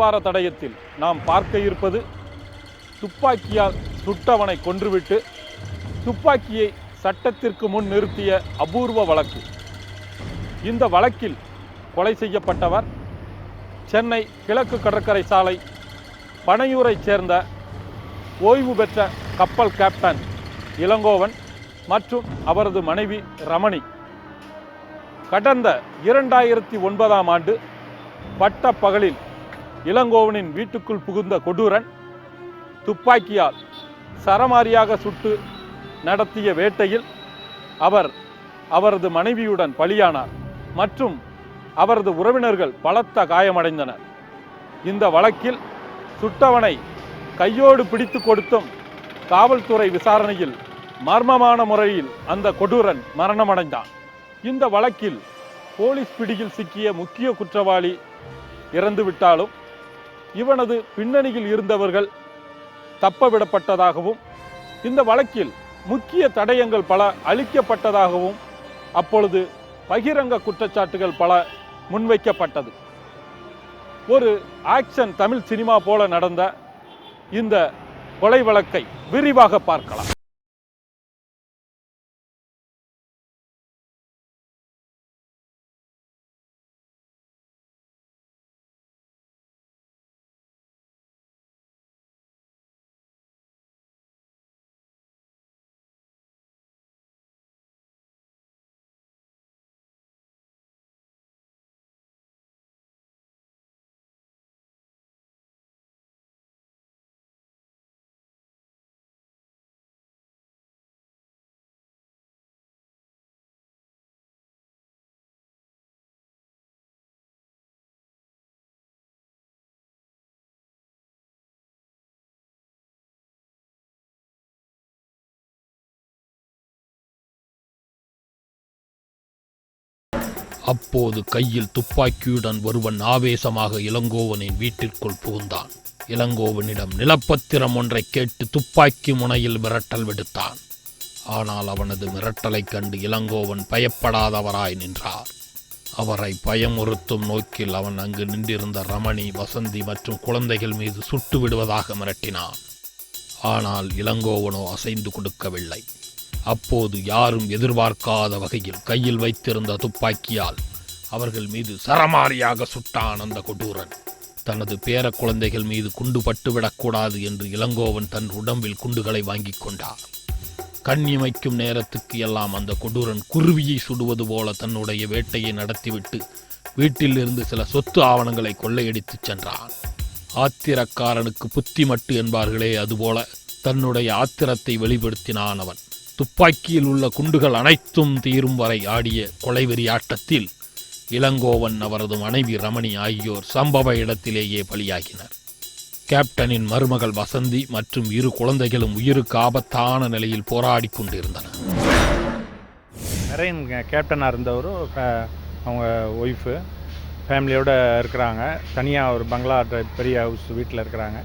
வார தடயத்தில் நாம் பார்க்க இருப்பது துப்பாக்கியால் சுட்டவனை கொன்றுவிட்டு துப்பாக்கியை சட்டத்திற்கு முன் நிறுத்திய அபூர்வ வழக்கு. இந்த வழக்கில் கொலை செய்யப்பட்டவர் சென்னை கிழக்கு கடற்கரை சாலை பனையூரைச் சேர்ந்த ஓய்வு பெற்ற கப்பல் கேப்டன் இளங்கோவன் மற்றும் அவரது மனைவி ரமணி. கடந்த இரண்டாயிரத்தி ஒன்பதாம் ஆண்டு பட்ட பகலில் இளங்கோவனின் வீட்டுக்குள் புகுந்த கொடூரன் துப்பாக்கியால் சரமாரியாக சுட்டு நடத்திய வேட்டையில் அவர் அவரது மனைவியுடன் பலியானார் மற்றும் அவரது உறவினர்கள் பலத்த காயமடைந்தனர். இந்த வழக்கில் சுட்டவனை கையோடு பிடித்து கொடுத்தும் காவல்துறை விசாரணையில் மர்மமான முறையில் அந்த கொடூரன் மரணமடைந்தான். இந்த வழக்கில் போலீஸ் பிடியில் சிக்கிய முக்கிய குற்றவாளி இறந்துவிட்டாலும் இவனது பின்னணியில் இருந்தவர்கள் தப்பவிடப்பட்டதாகவும் இந்த வழக்கில் முக்கிய தடயங்கள் பல அளிக்கப்பட்டதாகவும் அப்பொழுது பகிரங்க குற்றச்சாட்டுகள் பல முன்வைக்கப்பட்டது. ஒரு ஆக்ஷன் தமிழ் சினிமா போல நடந்த இந்த கொலை வழக்கை விரிவாக பார்க்கலாம். அப்போது கையில் துப்பாக்கியுடன் ஒருவன் ஆவேசமாக இளங்கோவனின் வீட்டிற்குள் புகுந்தான். இளங்கோவனிடம் நிலப்பத்திரம் ஒன்றை கேட்டு துப்பாக்கி முனையில் மிரட்டல் விடுத்தான். ஆனால் அவனது மிரட்டலைக் கண்டு இளங்கோவன் பயப்படாதவராய் நின்றார். அவரை பயமுறுத்தும் நோக்கில் அவன் அங்கு நின்றிருந்த ரமணி வசந்தி மற்றும் குழந்தைகள் மீது சுட்டு விடுவதாக மிரட்டினான். ஆனால் இளங்கோவனோ அசைந்து கொடுக்கவில்லை. அப்போது யாரும் எதிர்பார்க்காத வகையில் கையில் வைத்திருந்த துப்பாக்கியால் அவர்கள் மீது சரமாரியாக சுட்டான் அந்த கொடூரன். தனது பேர குழந்தைகள் மீது குண்டு பட்டுவிடக்கூடாது என்று இளங்கோவன் தன் உடம்பில் குண்டுகளை வாங்கிக் கொண்டார் கண் இமைக்கும் நேரத்துக்கு எல்லாம் அந்த கொடூரன் குருவியை சுடுவது போல தன்னுடைய வேட்டையை நடத்திவிட்டு வீட்டில் இருந்து சில சொத்து ஆவணங்களை கொள்ளையடித்துச் சென்றான். ஆத்திரக்காரனுக்கு புத்தி மட்டு என்பார்களே அதுபோல தன்னுடைய ஆத்திரத்தை வெளிப்படுத்தினான் அவன். துப்பாக்கியில் உள்ள குண்டுகள் அனைத்தும் தீரும் வரை ஆடிய கொலைவெறி ஆட்டத்தில் இளங்கோவன் அவரது மனைவி ரமணி ஆகியோர் சம்பவ இடத்திலேயே பலியாகினர். கேப்டனின் மருமகள் வசந்தி மற்றும் இரு குழந்தைகளும் உயிருக்கு ஆபத்தான நிலையில் போராடி கொண்டிருந்தனர். மெரைன் கேப்டனாக இருந்தவரும் அவங்க ஒய்ஃபு ஃபேமிலியோடு இருக்கிறாங்க. தனியாக ஒரு பங்களா பெரிய ஹவுஸ் வீட்டில் இருக்கிறாங்க.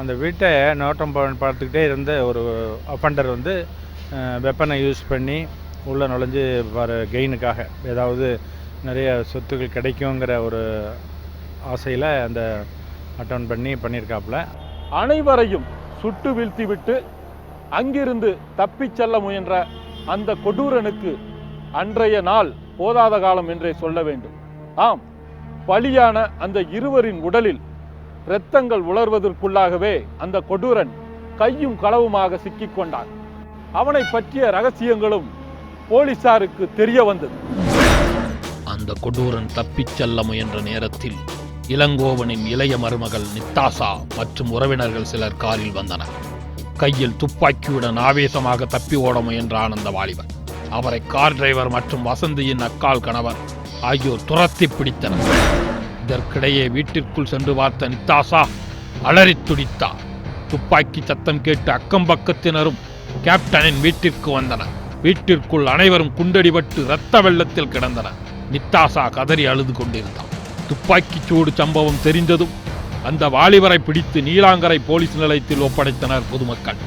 அந்த வீட்டை நோட்டம் பார்த்துக்கிட்டே இருந்த ஒரு அஃபண்டர் வந்து வெப்பனை யூஸ் பண்ணி உள்ளே நுழைஞ்சு வர கெயினுக்காக ஏதாவது நிறைய சொத்துக்கள் கிடைக்குங்கிற ஒரு ஆசையில் அந்த அட்டன் பண்ணி பண்ணியிருக்காப்புல. அனைவரையும் சுட்டு வீழ்த்திவிட்டு அங்கிருந்து தப்பிச் செல்ல முயன்ற அந்த கொடூரனுக்கு அன்றைய நாள் போதாத காலம் என்றே சொல்ல வேண்டும். ஆம் பலியான அந்த இருவரின் உடலில் இரத்தங்கள் உலர்வதற்குள்ளாகவே அந்த கொடூரன் கையும் களவுமாக சிக்கிக்கொண்டான் அவனை பற்றிய ரகசியங்களும் போலீசாருக்கு தெரிய வந்தது. அந்த கொடூரன் தப்பிச் செல்ல முயன்ற நேரத்தில் இளங்கோவனின் இளைய மருமகள் நித்தாசா மற்றும் உறவினர்கள் சிலர் காரில் வந்தனர். கையில் துப்பாக்கியுடன் ஆவேசமாக தப்பி ஓட முயன்றான் அந்த வாலிபர் அவரை கார் டிரைவர் மற்றும் வசந்தியின் அக்கால் கணவர் ஆகியோர் துரத்தி பிடித்தனர். இதற்கிடையே வீட்டிற்குள் சென்று பார்த்த நித்தாசா அலறித் துடித்தார். துப்பாக்கி சத்தம் கேட்டு அக்கம் பக்கத்தினரும் கேப்டனின் வீட்டிற்கு வந்தனர் வீட்டிற்குள் அனைவரும் குண்டடிபட்டு இரத்த வெள்ளத்தில் கிடந்தன. நித்தாசா கதறி அழுது கொண்டிருந்தான். துப்பாக்கிச் சூடு சம்பவம் தெரிந்ததும் அந்த வாலிபரை பிடித்து நீலாங்கரை போலீஸ் நிலையத்தில் ஒப்படைத்தனர் பொதுமக்கள்.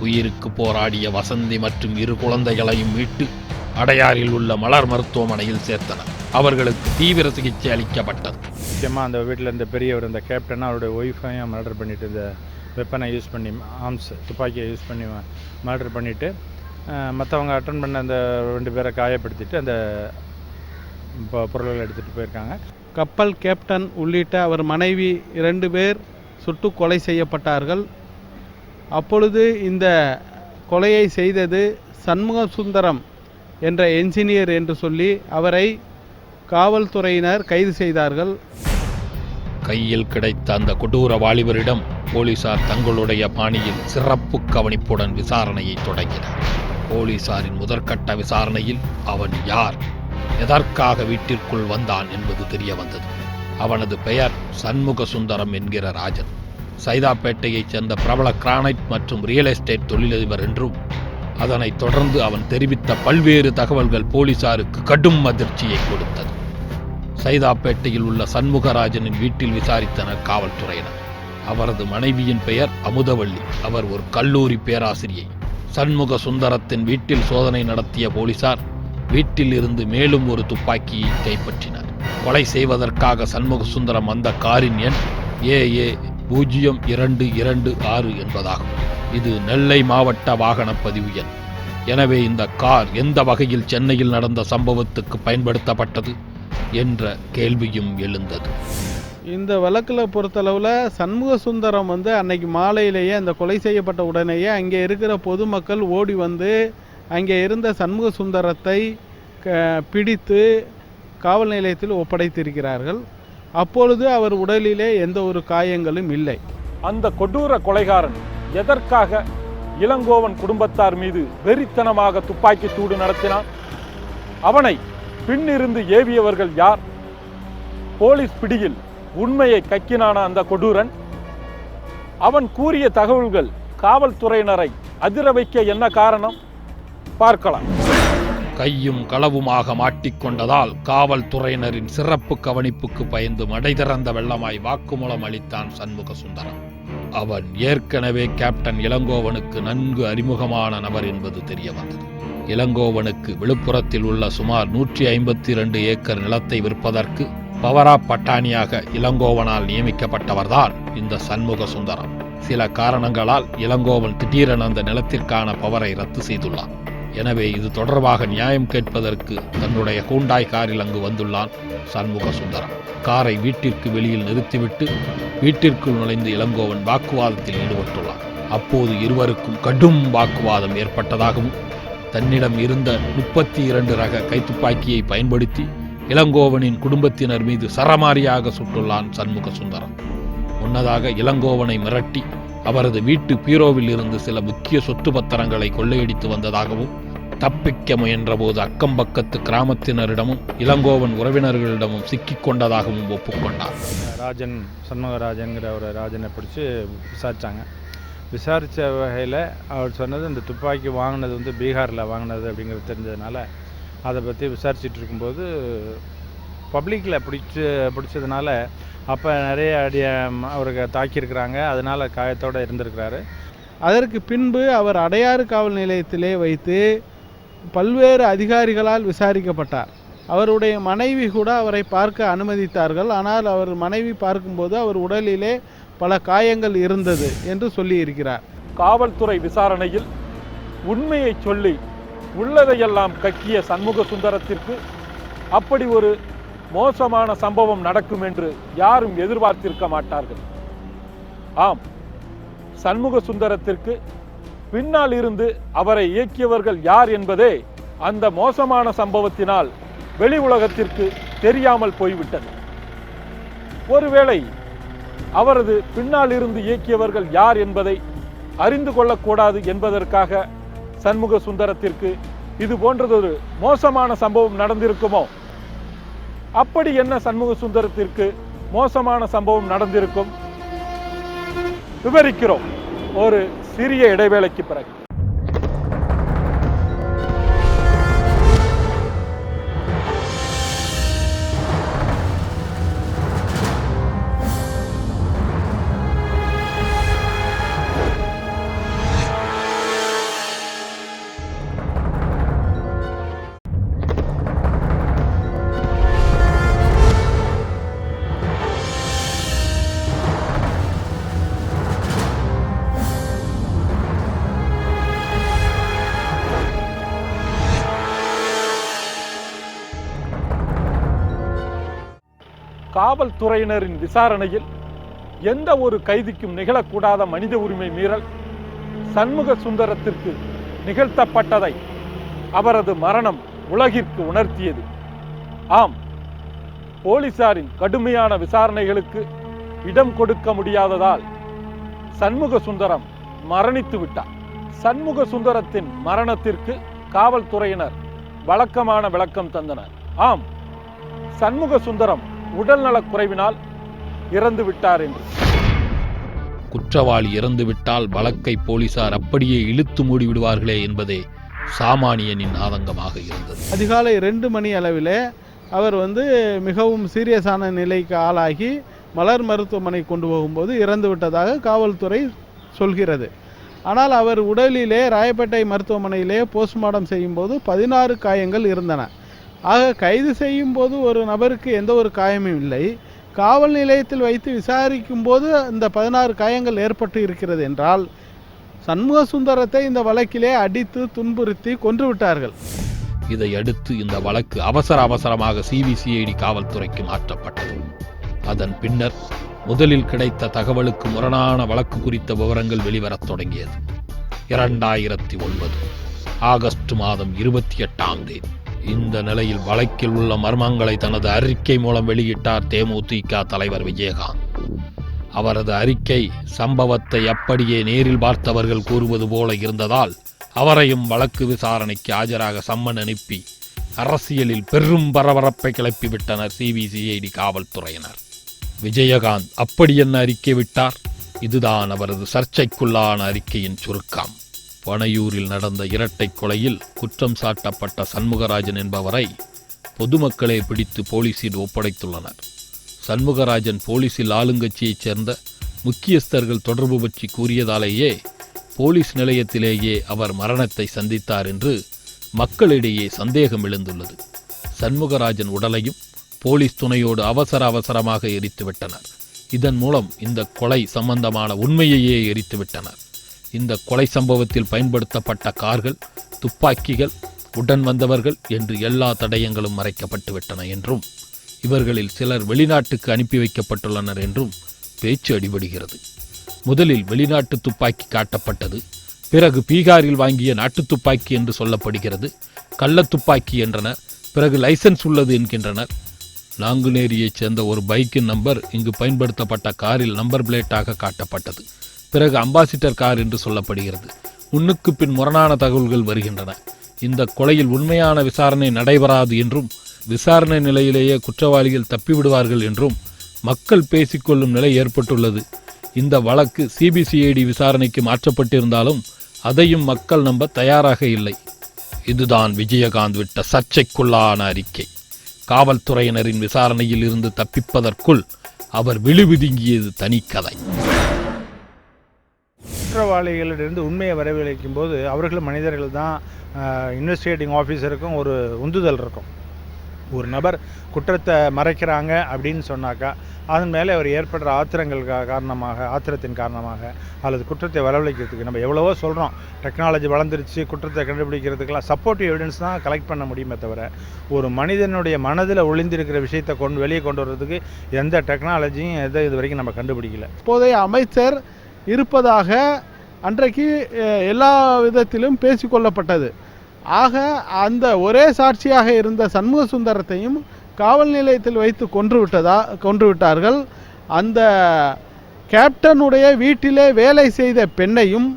உயிருக்கு போராடிய வசந்தி மற்றும் இரு குழந்தைகளையும் மீட்டு அடையாறில் உள்ள மலர் மருத்துவமனையில் சேர்த்தனர். அவர்களுக்கு தீவிர சிகிச்சை அளிக்கப்பட்டது. முக்கியமாக அந்த வீட்டில் இருந்த பெரியவர் இந்த கேப்டன் அவருடைய ஒய்ஃபையும் மர்டர் பண்ணிட்டு இருந்த வெப்பனை யூஸ் பண்ணி ஆர்ம்ஸ் துப்பாக்கியை யூஸ் பண்ணி மர்டர் பண்ணிவிட்டு மற்றவங்க அட்டன் பண்ண அந்த ரெண்டு பேரை காயப்படுத்திட்டு அந்த பொருள்களை எடுத்துகிட்டு போயிருக்காங்க. கப்பல் கேப்டன் உள்ளிட்ட அவர் மனைவி இரண்டு பேர் சுட்டு கொலை செய்யப்பட்டார்கள். அப்பொழுது இந்த கொலையை செய்தது சண்முக சுந்தரம் என்ற என்ஜினியர் என்று சொல்லி அவரை காவல்துறையினர் கைது செய்தார்கள். கையில் கிடைத்த அந்த கொடூர வாலிபரிடம் போலீசார் தங்களுடைய பாணியில் சிறப்பு கவனிப்புடன் விசாரணையை தொடங்கினர். போலீசாரின் முதற்கட்ட விசாரணையில் அவன் யார்? எதற்காக வீட்டிற்குள் வந்தான் என்பது தெரிய வந்தது. அவனது பெயர் சண்முக சுந்தரம் என்கிற ராஜன். சைதாப்பேட்டையைச் சேர்ந்த பிரபல கிரானைட் மற்றும் ரியல் எஸ்டேட் தொழிலதிபர் என்றும் அதனைத் தொடர்ந்து அவன் தெரிவித்த பல்வேறு தகவல்கள் போலீசாருக்கு கடும் அதிர்ச்சியை கொடுத்தது. சைதாப்பேட்டையில் உள்ள சண்முகராஜனின் வீட்டில் விசாரித்தனர் காவல்துறையினர். அவரது மனைவியின் பெயர் அமுதவள்ளி. அவர் ஒரு கல்லூரி பேராசிரியை. சண்முக சுந்தரத்தின் வீட்டில் சோதனை நடத்திய போலீசார் வீட்டில் இருந்து மேலும் ஒரு துப்பாக்கியை கைப்பற்றினார். கொலை செய்வதற்காக சண்முக சுந்தரம் வந்த காரின் எண் ஏ ஏ பூஜ்ஜியம் இரண்டு இரண்டு ஆறு என்பதாகும். இது நெல்லை மாவட்ட வாகன பதிவு எண். எனவே இந்த கார் எந்த வகையில் சென்னையில் நடந்த சம்பவத்துக்கு பயன்படுத்தப்பட்டது? என்ற கேள்வியும் எழுந்தது. இந்த வழக்கில் பொறுத்தளவில் சண்முக சுந்தரம் வந்து அன்னைக்கு மாலையிலேயே அந்த கொலை செய்யப்பட்ட உடனேயே அங்கே இருக்கிற பொதுமக்கள் ஓடி வந்து அங்கே இருந்த சண்முக சுந்தரத்தை க- பிடித்து காவல் நிலையத்தில் ஒப்படைத்திருக்கிறார்கள். அப்பொழுது அவர் உடலிலே எந்த ஒரு காயங்களும் இல்லை. அந்த கொடூர கொலைகாரன் எதற்காக இளங்கோவன் குடும்பத்தார் மீது வெறித்தனமாக துப்பாக்கி சூடு நடத்தினான்? அவனை பின்னிருந்து ஏவியவர்கள் யார்? போலீஸ் பிடியில் உண்மையை கக்கினான அந்த கொடூரன்? அவன் கூறிய தகவல்கள் காவல்துறையினரை அதிர வைக்க என்ன காரணம்? பார்க்கலாம். கையும் களவுமாக மாட்டிக்கொண்டதால் காவல்துறையினரின் சிறப்பு கவனிப்புக்கு பயந்து மடை திறந்த வெள்ளமாய் வாக்குமூலம் அளித்தான் சண்முக சுந்தரம் அவன் ஏற்கனவே கேப்டன் இளங்கோவனுக்கு நன்கு அறிமுகமான நபர் என்பது தெரிய வந்தது. இளங்கோவனுக்கு விழுப்புரத்தில் உள்ள சுமார் நூற்றி ஐம்பத்தி இரண்டு ஏக்கர் நிலத்தை விற்பதற்கு பவரா பட்டாணியாக இளங்கோவனால் நியமிக்கப்பட்டவர்தான் இந்த சண்முக சுந்தரம். சில காரணங்களால் இளங்கோவன் திடீரென அந்த நிலத்திற்கான பவரை ரத்து செய்துள்ளான். எனவே இது தொடர்பாக நியாயம் கேட்பதற்கு தன்னுடைய ஹூண்டாய் காரில் அங்கு வந்துள்ளான் சண்முக சுந்தரம். காரை வீட்டிற்கு வெளியில் நிறுத்திவிட்டு வீட்டிற்குள் நுழைந்து இளங்கோவன் வாக்குவாதத்தில் ஈடுபட்டுள்ளான். அப்போது இருவருக்கும் கடும் வாக்குவாதம் ஏற்பட்டதாகவும் தன்னிடம் இருந்த முப்பத்தி இரண்டு ரக கைத்துப்பாக்கியை பயன்படுத்தி இளங்கோவனின் குடும்பத்தினர் மீது சரமாரியாக சுட்டுள்ளான் சண்முக சுந்தரம். முன்னதாக இளங்கோவனை மிரட்டி அவரது வீட்டு பீரோவில் இருந்து சில முக்கிய சொத்து பத்திரங்களை கொள்ளையடித்து வந்ததாகவும் தப்பிக்க முயன்றபோது அக்கம்பக்கத்து கிராமத்தினரிடமும் இளங்கோவன் உறவினர்களிடமும் சிக்கி கொண்டதாகவும் ஒப்புக்கொண்டார். ராஜன் சண்முகராஜன்கிற ஒரு ராஜனை பிடிச்சி விசாரித்தாங்க விசாரித்த வகையில் அவர் சொன்னது இந்த துப்பாக்கி வாங்கினது வந்து பீகாரில் வாங்கினது அப்படிங்கிறது தெரிஞ்சதுனால அதை பற்றி விசாரிச்சுட்டு இருக்கும்போது பப்ளிக்கில் பிடிச்சி பிடிச்சதுனால அப்போ நிறைய அடிய அவருக்கு தாக்கியிருக்கிறாங்க. அதனால் காயத்தோடு இருந்திருக்கிறாரு. அதற்கு பின்பு அவர் அடையாறு காவல் நிலையத்திலே வைத்து பல்வேறு அதிகாரிகளால் விசாரிக்கப்பட்டார். அவருடைய மனைவி கூட அவரை பார்க்க அனுமதித்தார்கள். ஆனால் அவர் மனைவி பார்க்கும்போது அவர் உடலிலே பல காயங்கள் இருந்தது என்று சொல்லியிருக்கிறார். காவல்துறை விசாரணையில் உண்மையை சொல்லி உள்ளதையெல்லாம் கக்கிய சண்முக சுந்தரத்திற்கு அப்படி ஒரு மோசமான சம்பவம் நடக்கும் என்று யாரும் எதிர்பார்த்திருக்க மாட்டார்கள். ஆம் சண்முக சுந்தரத்திற்கு பின்னால் இருந்து அவரை இயக்கியவர்கள் யார் என்பதே அந்த மோசமான சம்பவத்தினால் வெளி உலகத்திற்கு தெரியாமல் போய்விட்டது. ஒருவேளை அவரது பின்னால் இருந்து இயக்கியவர்கள் யார் என்பதை அறிந்து கொள்ளக்கூடாது என்பதற்காக சண்முக சுந்தரத்திற்கு இது போன்றதொரு மோசமான சம்பவம் நடந்திருக்குமோ? அப்படி என்ன சண்முக சுந்தரத்திற்கு மோசமான சம்பவம் நடந்திருக்கும்? விவரிக்கிறோம். ஒரு சிறிய இடைவேளைக்கு பிறகு. காவல்துறையினரின் விசாரணையில் எந்த ஒரு கைதிக்கும் நிகழக்கூடாத மனித உரிமை மீறல் சண்முக சுந்தரத்திற்கு நிகழ்த்தப்பட்டதை அவரது மரணம் உலகிற்கு உணர்த்தியது. ஆம் போலீசாரின் கடுமையான விசாரணைகளுக்கு இடம் கொடுக்க முடியாததால் சண்முக சுந்தரம் மரணித்து விட்டார். சண்முக சுந்தரத்தின் மரணத்திற்கு காவல்துறையினர் வழக்கமான விளக்கம் தந்தனர். ஆம் சண்முக சுந்தரம் உடல்நலக் குறைவினால் இறந்து விட்டார் என்று. குற்றவாளி இறந்துவிட்டால் வழக்கை போலீசார் அப்படியே இழுத்து மூடிவிடுவார்களே என்பதே சாமானியனின் ஆதங்கமாக இருந்தது. அதிகாலை ரெண்டு மணி அளவிலே அவர் வந்து மிகவும் சீரியஸான நிலைக்கு ஆளாகி மலர் மருத்துவமனை கொண்டு போகும்போது இறந்து விட்டதாக காவல்துறை சொல்கிறது. ஆனால் அவர் உடலிலே ராயப்பேட்டை மருத்துவமனையிலே போஸ்ட்மார்ட்டம் செய்யும்போது பதினாறு காயங்கள் இருந்தன. ஆக கைது செய்யும் போது ஒரு நபருக்கு எந்த ஒரு காயமும் இல்லை. காவல் நிலையத்தில் வைத்து விசாரிக்கும் போது இந்த பதினாறு காயங்கள் ஏற்பட்டு இருக்கிறது என்றால் சண்முக சுந்தரத்தை இந்த வழக்கிலே அடித்து துன்புறுத்தி கொன்று விட்டார்கள். இதை அடுத்து இந்த வழக்கு அவசர அவசரமாக சிபிசிஐடி காவல்துறைக்கு மாற்றப்பட்டது. அதன் பின்னர் முதலில் கிடைத்த தகவலுக்கு முரணான வழக்கு குறித்த விவரங்கள் வெளிவரத் தொடங்கியது. இரண்டாயிரத்தி ஒன்பது ஆகஸ்ட் மாதம் இருபத்தி எட்டாம் தேதி. இந்த நிலையில் வழக்கில் உள்ள மர்மங்களை தனது அறிக்கை மூலம் வெளியிட்டார் தேமுதிக தலைவர் விஜயகாந்த். அவரது அறிக்கை சம்பவத்தை அப்படியே நேரில் பார்த்தவர்கள் கூறுவது போல இருந்ததால் அவரையும் வழக்கு விசாரணைக்கு ஆஜராக சம்மன் அனுப்பி அரசியலில் பெரும் பரபரப்பை கிளப்பிவிட்டனர் சிபிசிஐடி காவல்துறையினர். விஜயகாந்த் அப்படி என்ன அறிக்கை விட்டார்? இதுதான் அவரது சர்ச்சைக்குள்ளான அறிக்கையின் சுருக்கம். பனையூரில் நடந்த இரட்டை கொலையில் குற்றம் சாட்டப்பட்ட சண்முகராஜன் என்பவரை பொதுமக்களே பிடித்து போலீசில் ஒப்படைத்துள்ளனர். சண்முகராஜன் போலீசில் ஆளுங்கட்சியைச் சேர்ந்த முக்கியஸ்தர்கள் தொடர்பு பற்றி கூறியதாலேயே போலீஸ் நிலையத்திலேயே அவர் மரணத்தை சந்தித்தார் என்று மக்களிடையே சந்தேகம் எழுந்துள்ளது. சண்முகராஜன் உடலையும் போலீஸ் துணையோடு அவசர அவசரமாக எரித்துவிட்டனர். இதன் மூலம் இந்த கொலை சம்பந்தமான உண்மையையே எரித்துவிட்டனர். இந்த கொலை சம்பவத்தில் பயன்படுத்தப்பட்ட கார்கள் துப்பாக்கிகள் உடன் வந்தவர்கள் என்று எல்லா தடயங்களும் மறைக்கப்பட்டுவிட்டன என்றும் இவர்களில் சிலர் வெளிநாட்டுக்கு அனுப்பி வைக்கப்பட்டுள்ளனர் என்றும் பேச்சு அடிபடுகிறது. முதலில் வெளிநாட்டு துப்பாக்கி காட்டப்பட்டது பிறகு பீகாரில் வாங்கிய நாட்டு துப்பாக்கி என்று சொல்லப்படுகிறது கள்ள துப்பாக்கி என்றனர் பிறகு லைசென்ஸ் உள்ளது என்கின்றனர். நாங்குநேரியைச் சேர்ந்த ஒரு பைக்கின் நம்பர் இங்கு பயன்படுத்தப்பட்ட காரில் நம்பர் பிளேட்டாக காட்டப்பட்டது. பிறகு அம்பாசிட்டர் கார் என்று சொல்லப்படுகிறது. முன்னுக்கு பின் முரணான தகவல்கள் வருகின்றன. இந்த கொலையில் உண்மையான விசாரணை நடைபெறாது என்றும் விசாரணை நிலையிலேயே குற்றவாளிகள் தப்பிவிடுவார்கள் என்றும் மக்கள் பேசிக்கொள்ளும் நிலை ஏற்பட்டுள்ளது. இந்த வழக்கு சிபிசிஐடி விசாரணைக்கு மாற்றப்பட்டிருந்தாலும் அதையும் மக்கள் நம்ப தயாராக இல்லை. இதுதான் விஜயகாந்த் விட்ட சர்ச்சைக்குள்ளான அறிக்கை. காவல்துறையினரின் விசாரணையில் இருந்து தப்பிப்பதற்குள் அவர் விழுவிதுங்கியது கதை குற்றவாளிகளிலிருந்து உண்மையை வரவழைக்கும் போது அவர்களும் மனிதர்கள் தான் இன்வெஸ்டிகேட்டிங் ஆஃபீஸருக்கும் ஒரு உந்துதல் இருக்கும். ஒரு நபர் குற்றத்தை மறைக்கிறாங்க அப்படின்னு சொன்னாக்கா அதன் மேலே அவர் ஏற்படுற ஆத்திரங்கள் காரணமாக ஆத்திரத்தின் காரணமாக அல்லது குற்றத்தை வரவழைக்கிறதுக்கு நம்ம எவ்வளவோ சொல்கிறோம் டெக்னாலஜி வளர்ந்துருச்சு குற்றத்தை கண்டுபிடிக்கிறதுக்கெல்லாம் சப்போர்ட்டிவ் எவிடன்ஸ் தான் கலெக்ட் பண்ண முடியுமே தவிர ஒரு மனிதனுடைய மனதில் ஒளிந்திருக்கிற விஷயத்தை கொண்டு வெளியே கொண்டு வர்றதுக்கு எந்த டெக்னாலஜியும் எதை இது வரைக்கும் நம்ம கண்டுபிடிக்கல. இப்போதைய அமைச்சர் இருப்பதாக அன்றைக்கு எல்லா விதத்திலும் பேசிக்கொள்ளப்பட்டது ஆக அந்த ஒரே சாட்சியாக இருந்த சண்முக சுந்தரத்தையும் காவல் நிலையத்தில் வைத்து கொன்று விட்டதா கொன்று விட்டார்கள். அந்த கேப்டனுடைய வீட்டிலே வேலை செய்த பெண்ணையும்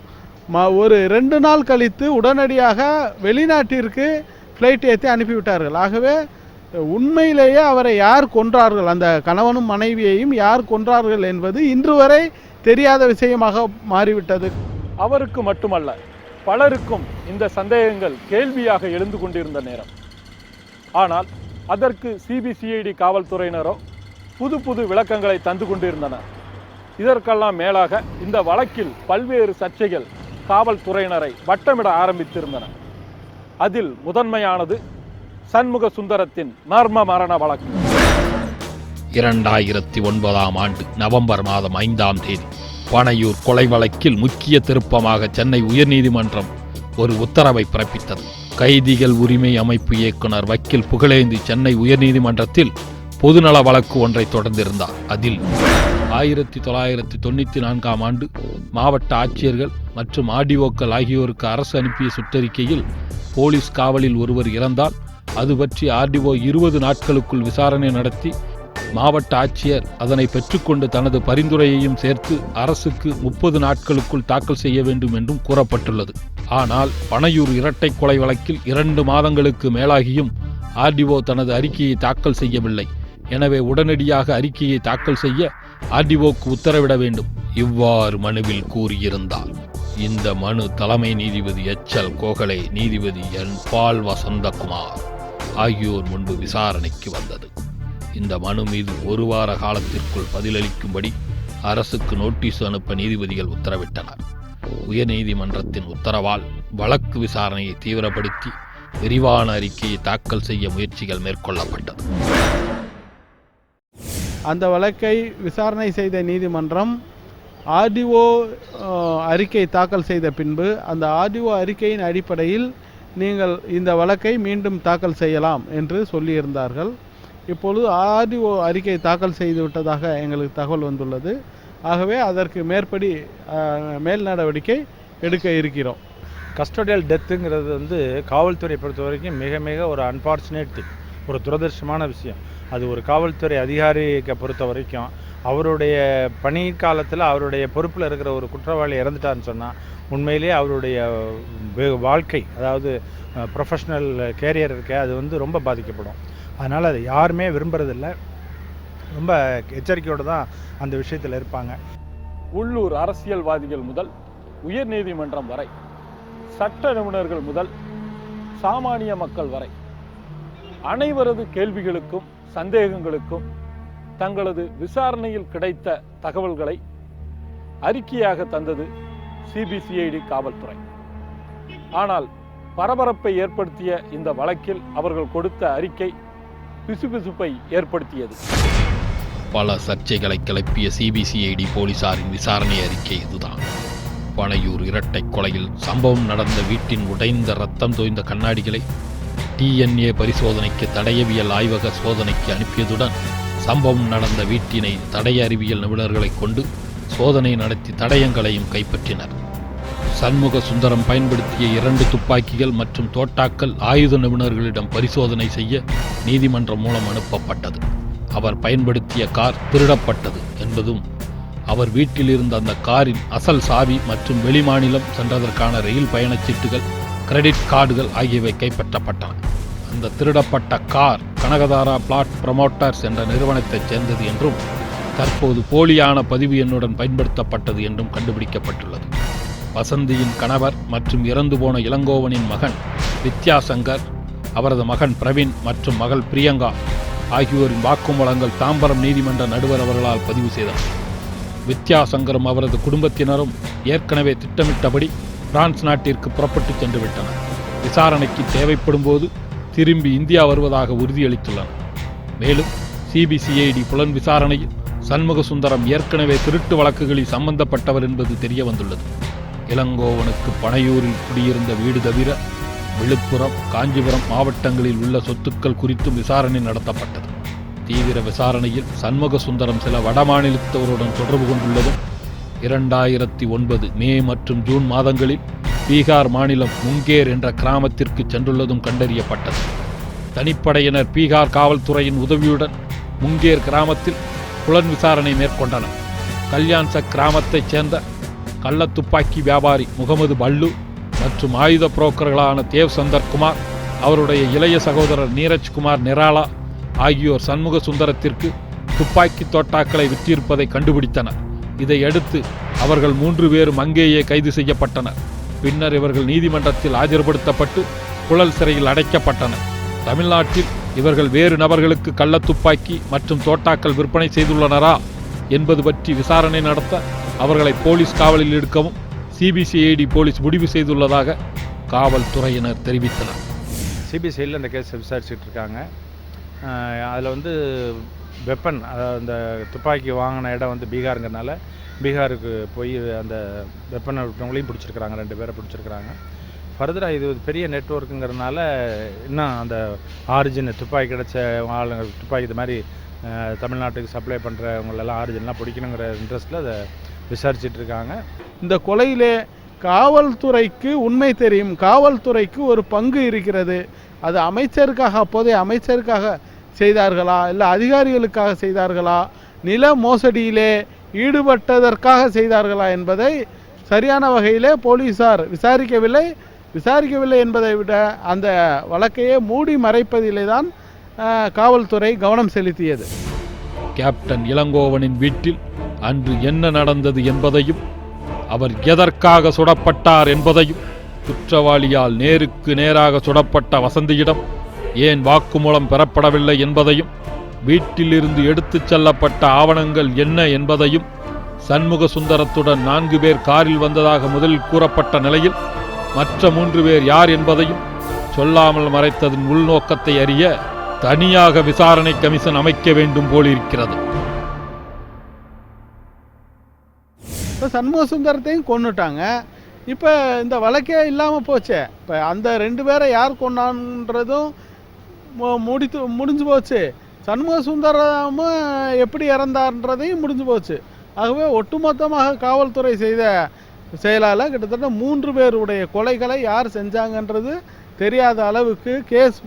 ம ஒரு ரெண்டு நாள் கழித்து உடனடியாக வெளிநாட்டிற்கு ஃப்ளைட் ஏற்றி அனுப்பிவிட்டார்கள். ஆகவே உண்மையிலேயே அவரை யார் கொன்றார்கள்? அந்த கணவனும் மனைவியையும் யார் கொன்றார்கள் என்பது இன்று வரை தெரியாத விஷயமாக மாறிவிட்டது. அவருக்கு மட்டுமல்ல பலருக்கும் இந்த சந்தேகங்கள் கேள்வியாக எழுந்து கொண்டிருந்த நேரம். ஆனால் அதற்கு சிபிசிஐடி காவல்துறையினரோ புது புது விளக்கங்களை தந்து கொண்டிருந்தனர். இதற்கெல்லாம் மேலாக இந்த வழக்கில் பல்வேறு சர்ச்சைகள் காவல்துறையினரை வட்டமிட ஆரம்பித்திருந்தன. அதில் முதன்மையானது சண்முக சுந்தரத்தின் மர்ம மரண வழக்கு. இரண்டாயிரத்தி ஒன்பதாம் ஆண்டு நவம்பர் மாதம் ஐந்தாம் தேதி பனையூர் கொலை வழக்கில் முக்கிய திருப்பமாக சென்னை உயர்நீதிமன்றம் ஒரு உத்தரவை பிறப்பித்தது. கைதிகள் உரிமை அமைப்பு இயக்குனர் வக்கீல் புகழேந்தி சென்னை உயர்நீதிமன்றத்தில் பொதுநல வழக்கு ஒன்றை தொடர்ந்திருந்தார். அதில் ஆயிரத்தி தொள்ளாயிரத்தி தொண்ணூற்றி நான்காம் ஆண்டு மாவட்ட ஆட்சியர்கள் மற்றும் ஆர்டிஓக்கள் ஆகியோருக்கு அரசு அனுப்பிய சுற்றறிக்கையில் போலீஸ் காவலில் ஒருவர் இறந்தால் அது பற்றி ஆர்டிஓ இருபது நாட்களுக்குள் விசாரணை நடத்தி மாவட்ட ஆட்சியர் அதனை பெற்றுக்கொண்டு தனது பரிந்துரையையும் சேர்த்து அரசுக்கு முப்பது நாட்களுக்குள் தாக்கல் செய்ய வேண்டும் என்றும் கூறப்பட்டுள்ளது. ஆனால் பனையூர் இரட்டை கொலை வழக்கில் இரண்டு மாதங்களுக்கு மேலாகியும் ஆர்டிஓ தனது அறிக்கையை தாக்கல் செய்யவில்லை. எனவே உடனடியாக அறிக்கையை தாக்கல் செய்ய ஆர்டிஓக்கு உத்தரவிட வேண்டும் இவ்வாறு மனுவில் கூறியிருந்தார். இந்த மனு தலைமை நீதிபதி எச். எல். கோகலே நீதிபதி என். பால் வசந்தகுமார் ஆகியோர் முன்பு விசாரணைக்கு வந்தது. இந்த மனு மீது ஒரு வார காலத்திற்குள் பதிலளிக்கும்படி அரசுக்கு நோட்டீஸ் அனுப்ப நீதிபதிகள் உத்தரவிட்டனர். உயர்நீதிமன்றத்தின் உத்தரவால் வழக்கு விசாரணையை தீவிரப்படுத்தி விரிவான அறிக்கையை தாக்கல் செய்ய முயற்சிகள் மேற்கொள்ளப்பட்டது. அந்த வழக்கை விசாரணை செய்த நீதிமன்றம் ஆர்டிஓ அறிக்கை தாக்கல் செய்த பின்பு அந்த ஆர்டிஓ அறிக்கையின் அடிப்படையில் நீங்கள் இந்த வழக்கை மீண்டும் தாக்கல் செய்யலாம் என்று சொல்லியிருந்தார்கள். இப்பொழுது ஆர்டிஓ அறிக்கை தாக்கல் செய்து விட்டதாக எங்களுக்கு தகவல் வந்துள்ளது. ஆகவே அதற்கு மேற்படி மேல் நடவடிக்கை எடுக்க இருக்கிறோம். கஸ்டோடியல் டெத்துங்கிறது வந்து காவல்துறை பொறுத்த வரைக்கும் மிக மிக ஒரு அன்ஃபார்ச்சுனேட் திங் ஒரு துரதிருஷ்டமான விஷயம். அது ஒரு காவல்துறை அதிகாரியை பொறுத்த வரைக்கும் அவருடைய பணி காலத்தில் அவருடைய பொறுப்பில் இருக்கிற ஒரு குற்றவாளி இறந்துட்டாருன்னு சொன்னால் உண்மையிலேயே அவருடைய வாழ்க்கை அதாவது ப்ரொஃபஷ்னல் கேரியர் இருக்க அது வந்து ரொம்ப பாதிக்கப்படும். அதனால் அதை யாருமே விரும்புறதில்ல. ரொம்ப எச்சரிக்கையோடு தான் அந்த விஷயத்தில் இருப்பாங்க. உள்ளூர் அரசியல்வாதிகள் முதல் உயர்நீதிமன்றம் வரை சட்ட நிபுணர்கள் முதல் சாமானிய மக்கள் வரை. அனைவரது கேள்விகளுக்கும் சந்தேகங்களுக்கும் தங்களது விசாரணையில் கிடைத்த தகவல்களை அறிக்கையாக தந்தது சிபிசிஐடி காவல்துறை. ஆனால் பரபரப்பை ஏற்படுத்திய இந்த வழக்கில் அவர்கள் கொடுத்த அறிக்கை பிசுபிசுப்பை ஏற்படுத்தியது. பல சர்ச்சைகளை கிளப்பிய சிபிசிஐடி போலீசாரின் விசாரணை அறிக்கை இதுதான். பனையூர் இரட்டை கொலையில் சம்பவம் நடந்த வீட்டின் உடைந்த ரத்தம் தோய்ந்த கண்ணாடிகளை டிஎன்ஏ பரிசோதனைக்கு தடயவியல் ஆய்வக சோதனைக்கு அனுப்பியதுடன் சம்பவம் நடந்த வீட்டினை தடய அறிவியல் நிபுணர்களை கொண்டு சோதனை நடத்தி தடயங்களையும் கைப்பற்றினர். சண்முக சுந்தரம் பயன்படுத்திய இரண்டு துப்பாக்கிகள் மற்றும் தோட்டாக்கள் ஆயுத நிபுணர்களிடம் பரிசோதனை செய்ய நீதிமன்றம் மூலம் அனுப்பப்பட்டது. அவர் பயன்படுத்திய கார் திருடப்பட்டது என்பதும் அவர் வீட்டில் இருந்த அந்த காரின் அசல் சாவி மற்றும் வெளிமாநிலம் சென்றதற்கான ரயில் பயணச்சீட்டுகள் கிரெடிட் கார்டுகள் ஆகியவை கைப்பற்றப்பட்டன. அந்த திருடப்பட்ட கார் கனகதாரா பிளாட் ப்ரமோட்டர்ஸ் என்ற நிறுவனத்தைச் சேர்ந்தது என்றும் தற்போது போலியான பதிவு எண்ணுடன் பயன்படுத்தப்பட்டது என்றும் கண்டுபிடிக்கப்பட்டுள்ளது. வசந்தியின் கணவர் மற்றும் இறந்து போன இளங்கோவனின் மகன் வித்யாசங்கர் அவரது மகன் பிரவீன் மற்றும் மகள் பிரியங்கா ஆகியோரின் வாக்குமூலங்கள் தாம்பரம் நீதிமன்ற நடுவர் அவர்களால் பதிவு செய்தனர் வித்யாசங்கரும் அவரது குடும்பத்தினரும் ஏற்கனவே திட்டமிட்டபடி பிரான்ஸ் நாட்டிற்கு புறப்பட்டு சென்று விட்டனர் விசாரணைக்கு தேவைப்படும் போது திரும்பி இந்தியா வருவதாக உறுதியளித்துள்ளனர் மேலும் சிபிசிஐடி புலன் விசாரணையில் சண்முக சுந்தரம் ஏற்கனவே திருட்டு வழக்குகளில் சம்பந்தப்பட்டவர் என்பது தெரிய வந்துள்ளது இளங்கோவனுக்கு பனையூரில் குடியிருந்த வீடு தவிர விழுப்புரம் காஞ்சிபுரம் மாவட்டங்களில் உள்ள சொத்துக்கள் குறித்தும் விசாரணை நடத்தப்பட்டது. தீவிர விசாரணையில் சண்முக சுந்தரம் சில வடமாநிலத்தவருடன் தொடர்பு கொண்டுள்ளதும் இரண்டாயிரத்தி ஒன்பது மே மற்றும் ஜூன் மாதங்களில் பீகார் மாநிலம் முங்கேர் என்ற கிராமத்திற்கு சென்றுள்ளதும் கண்டறியப்பட்டது. தனிப்படையினர் பீகார் காவல்துறையின் உதவியுடன் முங்கேர் கிராமத்தில் புலன் விசாரணை மேற்கொண்டனர். கல்யாண்சக் கிராமத்தைச் சேர்ந்த கள்ளத்துப்பாக்கி வியாபாரி முகமது பல்லு மற்றும் ஆயுத புரோக்கர்களான தேவ் சந்தர் குமார் அவருடைய இளைய சகோதரர் நீரஜ் குமார் நிராலா ஆகியோர் சண்முக சுந்தரத்திற்கு துப்பாக்கி தோட்டாக்களை விற்றிருப்பதை கண்டுபிடித்தனர். இதையடுத்து அவர்கள் மூன்று பேரும் அங்கேயே கைது செய்யப்பட்டனர். பின்னர் இவர்கள் நீதிமன்றத்தில் ஆஜர்படுத்தப்பட்டு குழல் சிறையில் அடைக்கப்பட்டனர். தமிழ்நாட்டில் இவர்கள் வேறு நபர்களுக்கு கள்ளத்துப்பாக்கி மற்றும் தோட்டாக்கள் விற்பனை செய்துள்ளனரா என்பது பற்றி விசாரணை நடத்த அவர்களை போலீஸ் காவலில் எடுக்கவும் சிபிசிஐடி போலீஸ் முடிவு செய்துள்ளதாக காவல்துறையினர் தெரிவித்தனர். சிபிசிஐடியில் இந்த கேஸை விசாரிச்சுட்டு இருக்காங்க. அதில் வந்து வெப்பன் அதாவது அந்த துப்பாக்கி வாங்கின இடம் வந்து பீகாருங்கிறனால பீகாருக்கு போய் அந்த வெப்பனை விட்டவங்களையும் பிடிச்சிருக்கிறாங்க ரெண்டு பேரை பிடிச்சிருக்கிறாங்க. ஃபர்தராக இது ஒரு பெரிய நெட்ஒர்க்குங்கிறதுனால இன்னும் அந்த ஆரிஜின் துப்பாக்கி கிடச்ச ஆளுங்க துப்பாக்கி இது மாதிரி தமிழ்நாட்டுக்கு சப்ளை பண்ணுறவங்களெல்லாம் ஆரிஜின்லாம் பிடிக்கணுங்கிற இன்ட்ரெஸ்ட்டில் அதை விசாரிச்சுட்டு இருக்காங்க. இந்த கொலையிலே காவல்துறைக்கு உண்மை தெரியும் காவல்துறைக்கு ஒரு பங்கு இருக்கிறது. அது அமைச்சருக்காக அப்போதைய அமைச்சருக்காக செய்தார்களா? இல்லை அதிகாரிகளுக்காக செய்தார்களா? நில மோசடியிலே ஈடுபட்டதற்காக செய்தார்களா என்பதை சரியான வகையிலே போலீசார் விசாரிக்கவில்லை. விசாரிக்கவில்லை என்பதை விட அந்த வழக்கையே மூடி மறைப்பதிலே தான் காவல்துறை கவனம் செலுத்தியது. கேப்டன் இளங்கோவனின் வீட்டில் அன்று என்ன நடந்தது என்பதையும் அவர் எதற்காக சுடப்பட்டார் என்பதையும் குற்றவாளியால் நேருக்கு நேராக சுடப்பட்ட வசந்தியிடம் ஏன் வாக்குமூலம் பெறப்படவில்லை என்பதையும் வீட்டிலிருந்து எடுத்துச் செல்லப்பட்ட ஆவணங்கள் என்ன என்பதையும் சண்முக சுந்தரத்துடன் நான்கு பேர் காரில் வந்ததாக முதலில் கூறப்பட்ட நிலையில் மற்ற மூன்று பேர் யார் என்பதையும் சொல்லாமல் மறைத்ததன் உள்நோக்கத்தை அறிய தனியாக விசாரணை கமிஷன் அமைக்க வேண்டும் போலிருக்கிறது இப்போ சண்முக சுந்தரத்தையும் கொண்டுட்டாங்க இப்போ இந்த வழக்கே இல்லாமல் போச்சே. இப்போ அந்த ரெண்டு பேரை யார் கொண்டான்றதும் முடித்து முடிஞ்சு போச்சு. சண்முக சுந்தரமும் எப்படி இறந்தார்ன்றதையும் முடிஞ்சு போச்சு. ஆகவே ஒட்டுமொத்தமாக காவல்துறை செய்த செயலால் கிட்டத்தட்ட மூன்று பேருடைய கொலைகளை யார் செஞ்சாங்கன்றது தெரியாத அளவுக்கு கேஸ்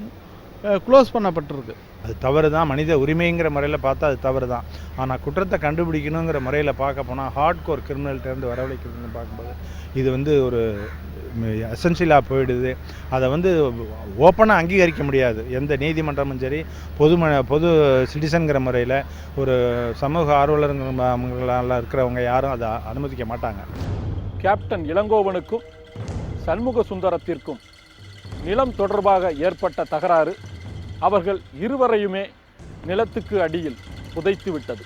க்ளோஸ் பண்ணப்பட்டிருக்கு. அது தவறு தான் மனித உரிமைங்கிற முறையில் பார்த்தா அது தவறு தான் ஆனால் குற்றத்தை கண்டுபிடிக்கணுங்கிற முறையில் பார்க்க போனால் ஹார்ட் கோர் கிரிமினல்கிட்டேருந்து வரவழைக்கிறதுன்னு பார்க்கும்போது இது வந்து ஒரு எசென்ஷியலாக போயிடுது. அதை வந்து ஓப்பனாக அங்கீகரிக்க முடியாது. எந்த நீதிமன்றமும் சரி பொது பொது சிட்டிசன்கிற முறையில் ஒரு சமூக ஆர்வலர்களால் இருக்கிறவங்க யாரும் அதை அனுமதிக்க மாட்டாங்க. கேப்டன் இளங்கோவனுக்கும் சண்முக சுந்தரத்திற்கும் நிலம் தொடர்பாக ஏற்பட்ட தகராறு. அவர்கள் இருவரையுமே நிலத்துக்கு அடியில் புதைத்து விட்டது.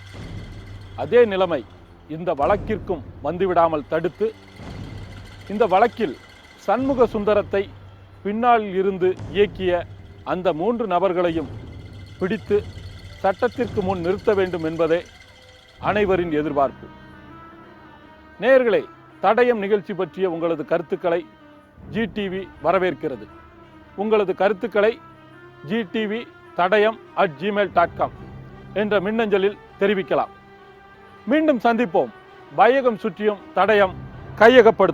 அதே நிலைமை இந்த வழக்கிற்கும் வந்துவிடாமல் தடுத்து இந்த வழக்கில் சண்முக சுந்தரத்தை பின்னால் இருந்து இயக்கிய அந்த மூன்று நபர்களையும் பிடித்து சட்டத்திற்கு முன் நிறுத்த வேண்டும் என்பதே அனைவரின் எதிர்பார்ப்பு. நேர்களே தடயம் நிகழ்ச்சி பற்றிய உங்களது கருத்துக்களை ஜிடிவி வரவேற்கிறது. உங்களது கருத்துக்களை GTV Thadayam at Gmail dot com என்ற மின்னஞ்சலில் தெரிவிக்கலாம். மீண்டும் சந்திப்போம். பயகம் சுற்றியும் தடயம் கையகப்படுத்தும்.